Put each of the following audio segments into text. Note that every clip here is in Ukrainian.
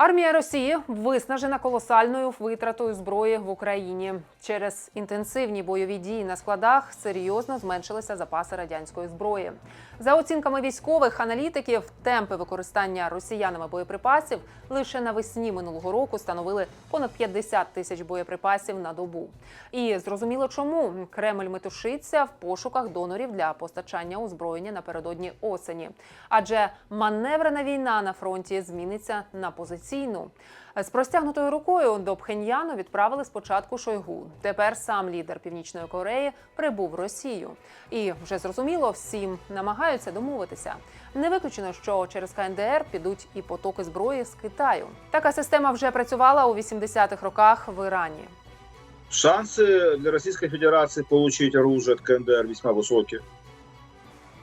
Армія Росії виснажена колосальною витратою зброї в Україні. Через інтенсивні бойові дії на складах серйозно зменшилися запаси радянської зброї. За оцінками військових аналітиків, темпи використання росіянами боєприпасів лише навесні минулого року становили понад 50 тисяч боєприпасів на добу. І зрозуміло, чому Кремль метушиться в пошуках донорів для постачання озброєння напередодні осені. Адже маневрена війна на фронті зміниться на позиційну. З простягнутою рукою до Пхеньяну відправили спочатку Шойгу. Тепер сам лідер Північної Кореї прибув в Росію. І вже зрозуміло, всім намагаються домовитися. Не виключено, що через КНДР підуть і потоки зброї з Китаю. Така система вже працювала у 80-х роках в Ірані. Шансы для Российской Федерации получить оружие от КНДР весьма высокие.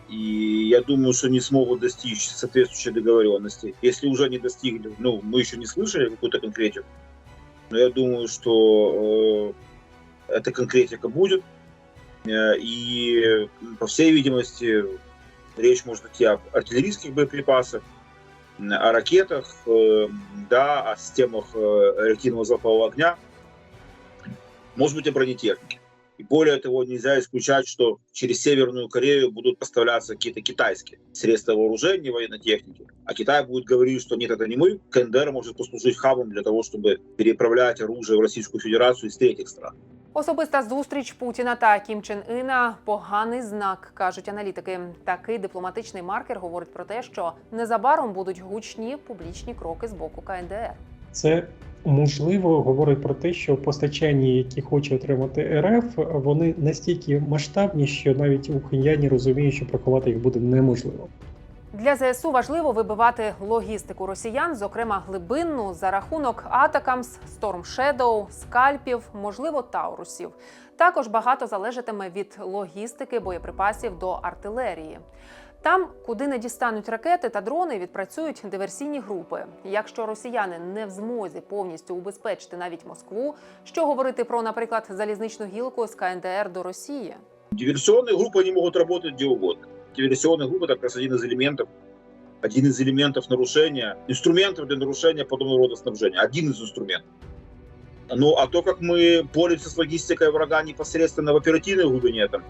И я думаю, что не смогут достичь соответствующей договоренности. Если уже не достигли, ну, мы еще не слышали какую-то конкретику, но я думаю, что э, эта конкретика будет. Э, и, по всей видимости, речь может идти об артиллерийских боеприпасах, о ракетах, э, да, о системах э, реактивного залпового огня, может быть, о бронетехнике. И более того, нельзя исключать, что через Северную Корею будут поставляться какие-то китайские средства вооружения, военной техники. А Китай будет говорить, что нет, это не мы. КНДР может послужить хабом для того, чтобы переправлять оружие в Российскую Федерацию из третьих стран. Особиста зустріч Путіна та Кім Чен Іна поганий знак, кажуть аналітики. Такий дипломатичний маркер говорить про те, що незабаром будуть гучні публічні кроки з боку КНДР. Це можливо говорить про те, що постачання, які хоче отримати РФ, вони настільки масштабні, що навіть у Пхеньяні розуміють, що приховати їх буде неможливо. Для ЗСУ важливо вибивати логістику росіян, зокрема глибинну, за рахунок Атакамс, Storm Shadow, скальпів, можливо, таурусів. Також багато залежатиме від логістики боєприпасів до артилерії. Там, куди не дістануть ракети та дрони, відпрацюють диверсійні групи. Якщо росіяни не в змозі повністю убезпечити навіть Москву, що говорити про, наприклад, залізничну гілку з КНДР до Росії? Диверсионные группы они могут работать где угодно. Диверсионные группы это как раз один из элементов, один из элементов нарушения, инструментов для нарушения подобного рода снабжения. Один из инструментов. Ну, а то, как мы боремся с логистикой врага непосредственно в оперативной глубине, там,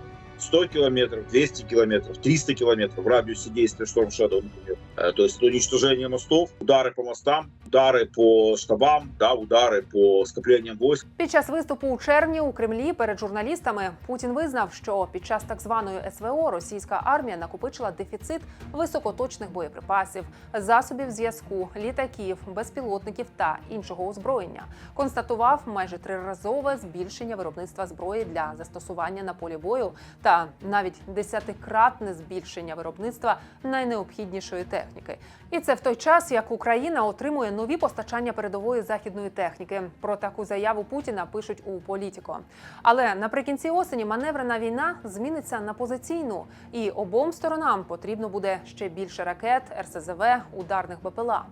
100 километров, 200 километров, 300 километров в радиусе действия Storm Shadow, например. Э, То есть это уничтожение мостов, удары по мостам, удары по штабам, да, удары по скоплениям войск. Під час виступу у червні у Кремлі перед журналістами Путін визнав, що під час так званої СВО російська армія накопичила дефіцит високоточних боєприпасів, засобів зв'язку, літаків, безпілотників та іншого озброєння. Констатував майже триразове збільшення виробництва зброї для застосування на полі бою та навіть десятикратне збільшення виробництва найнеобхіднішої техніки. І це в той час, як Україна отримує нові постачання передової західної техніки. Про таку заяву Путіна пишуть у Політіко. Але наприкінці осені маневрена війна зміниться на позиційну, і обом сторонам потрібно буде ще більше ракет, РСЗВ, ударних БПЛА.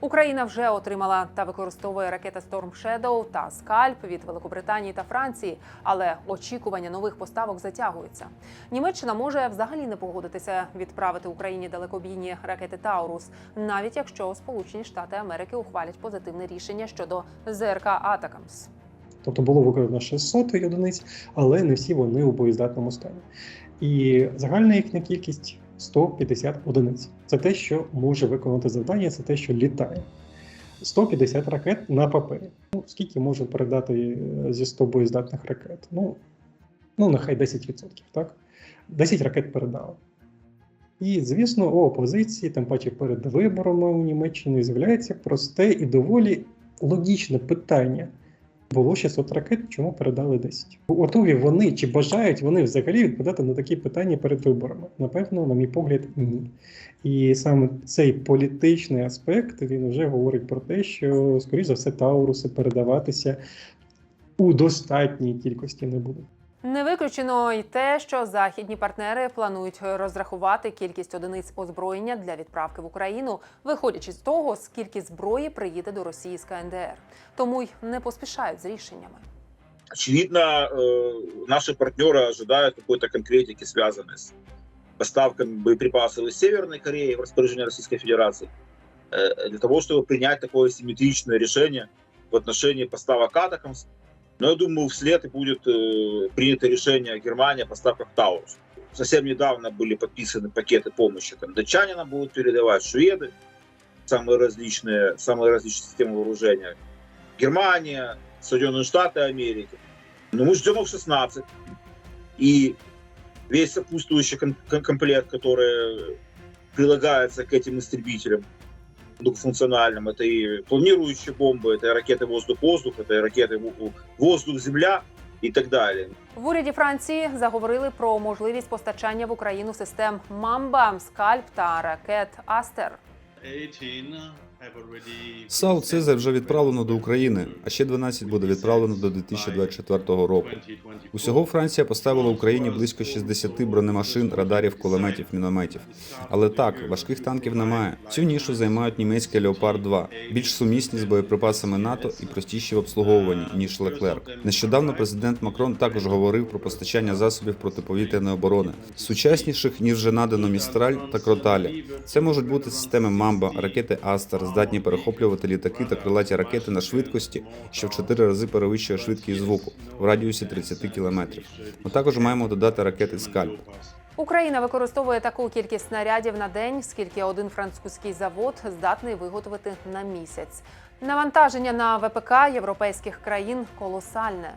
Україна вже отримала та використовує ракети Storm Shadow та Скальп від Великобританії та Франції, але очікування нових поставок затягуються. Німеччина може взагалі не погодитися відправити Україні далекобійні ракети Таурус, навіть якщо Сполучені Штати Америки ухвалять позитивне рішення щодо ЗРК Атакамс. Тобто було викрадено 600 одиниць, але не всі вони у боєздатному стані. І загальна їхня кількість 150 одиниць. Це те, що може виконати завдання, це те, що літає. 150 ракет на папері. Ну, скільки може передати е, зі 100 боєздатних ракет? Ну, ну нехай 10%, так? 10 ракет передали. І, звісно, у опозиції, тим паче перед виборами у Німеччині, з'являється просте і доволі логічне питання. Було 600 ракет, чому передали 10? Готові вони чи бажають вони взагалі відповідати на такі питання перед виборами? Напевно, на мій погляд, ні. І саме цей політичний аспект він вже говорить про те, що, скоріш за все, Тауруси передаватися у достатній кількості не будуть. Не виключено й те, що західні партнери планують розрахувати кількість одиниць озброєння для відправки в Україну, виходячи з того, скільки зброї приїде до Росії з КНДР. Тому й не поспішають з рішеннями. Очевидно, э, наши партнеры ожидают какой-то конкретики, связанной с поставками боеприпасов из Северной Кореи в распоряжение Российской Федерации. э, для того, чтобы принять такое симметричное решение в отношении поставок Атакамс. Но я думаю, вслед и будет э, принято решение Германии о поставках Таурус. Совсем недавно были подписаны пакеты помощи. Там датчане нам будут передавать, шведы, самые различные, самые различные системы вооружения. Германия, Соединенные Штаты Америки. Но мы ждем F-16. И весь сопутствующий ком- ком- комплект, который прилагается к этим истребителям многофункциональным. Это и планирующие бомбы, это и ракеты воздух-воздух, это и ракеты в- в- воздух-земля и так далее. В уряді Франції заговорили про можливість постачання в Україну систем Мамба, Скальп та ракет Астер. САУ Цезарь вже відправлено до України, а ще 12 буде відправлено до 2024 року. Усього Франція поставила Україні близько 60 бронемашин, радарів, кулеметів, мінометів. Але так, важких танків немає. Цю нішу займають німецькі Леопард 2 більш сумісні з боєприпасами НАТО і простіші в обслуговуванні ніж Леклерк. Нещодавно президент Макрон також говорив про постачання засобів протиповітряної оборони, сучасніших ніж вже надано Містраль та Кроталі. Це можуть бути системи Мамба, ракети Астер, здатні перехоплювати літаки та крилаті ракети на швидкості, що в 4 рази перевищує швидкість звуку в радіусі 30 кілометрів. Ми також маємо додати ракети Скальп. Україна використовує таку кількість снарядів на день, скільки один французький завод здатний виготовити на місяць. Навантаження на ВПК європейських країн колосальне.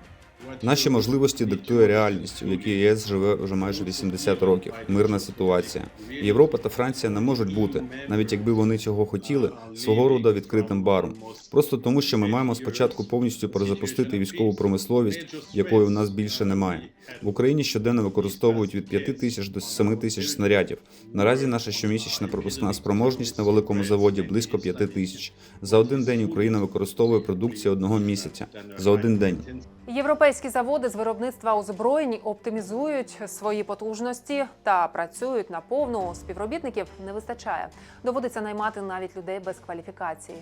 Наші можливості диктує реальність, у якій ЄС живе вже майже 80 років. Мирна ситуація. Європа та Франція не можуть бути, навіть якби вони цього хотіли, свого роду відкритим баром. Просто тому, що ми маємо спочатку повністю перезапустити військову промисловість, якої у нас більше немає. В Україні щоденно використовують від 5 тисяч до 7 тисяч снарядів. Наразі наша щомісячна пропускна спроможність на великому заводі близько 5 тисяч. За один день Україна використовує продукцію одного місяця. За один день. Європейські заводи з виробництва озброєнь оптимізують свої потужності та працюють на повну. Співробітників не вистачає. Доводиться наймати навіть людей без кваліфікації.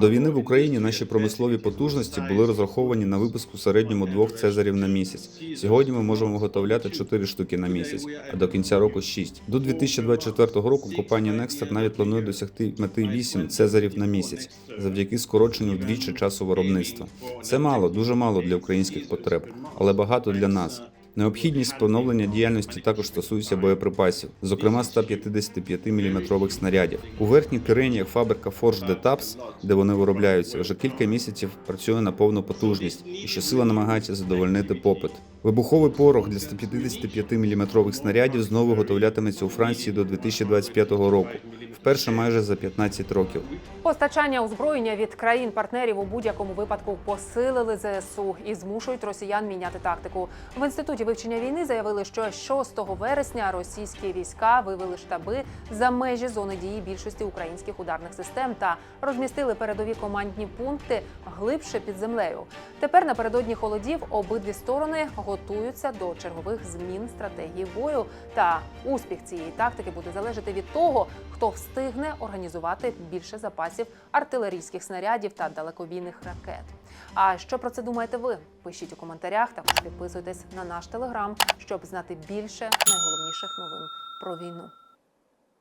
До війни в Україні наші промислові потужності були розраховані на випуск у середньому двох цезарів на місяць. Сьогодні ми можемо виготовляти 4 штуки на місяць, а до кінця року 6. До 2024 року компанія Nexter навіть планує досягти мети 8 цезарів на місяць завдяки скороченню вдвічі часу виробництва. Це мало, дуже мало для українських потреб, але багато для нас. Необхідність поновлення діяльності також стосується боєприпасів, зокрема 155 мм снарядів. У верхніх Киреніях фабрика Forge Detaps, де вони виробляються, вже кілька місяців працює на повну потужність і щосила намагається задовольнити попит. Вибуховий порох для 155 мм снарядів знову готовлятиметься у Франції до 2025 року, вперше майже за 15 років. Постачання озброєння від країн-партнерів у будь-якому випадку посилили ЗСУ і змушують росіян міняти тактику. В інституті вивчення війни заявили, що 6 вересня російські війська вивели штаби за межі зони дії більшості українських ударних систем та розмістили передові командні пункти глибше під землею. Тепер напередодні холодів обидві сторони готуються до чергових змін стратегії бою. Та успіх цієї тактики буде залежати від того, хто встигне організувати більше запасів артилерійських снарядів та далекобійних ракет. А що про це думаєте ви? Пишіть у коментарях та підписуйтесь на наш телеграм, щоб знати більше найголовніших новин про війну.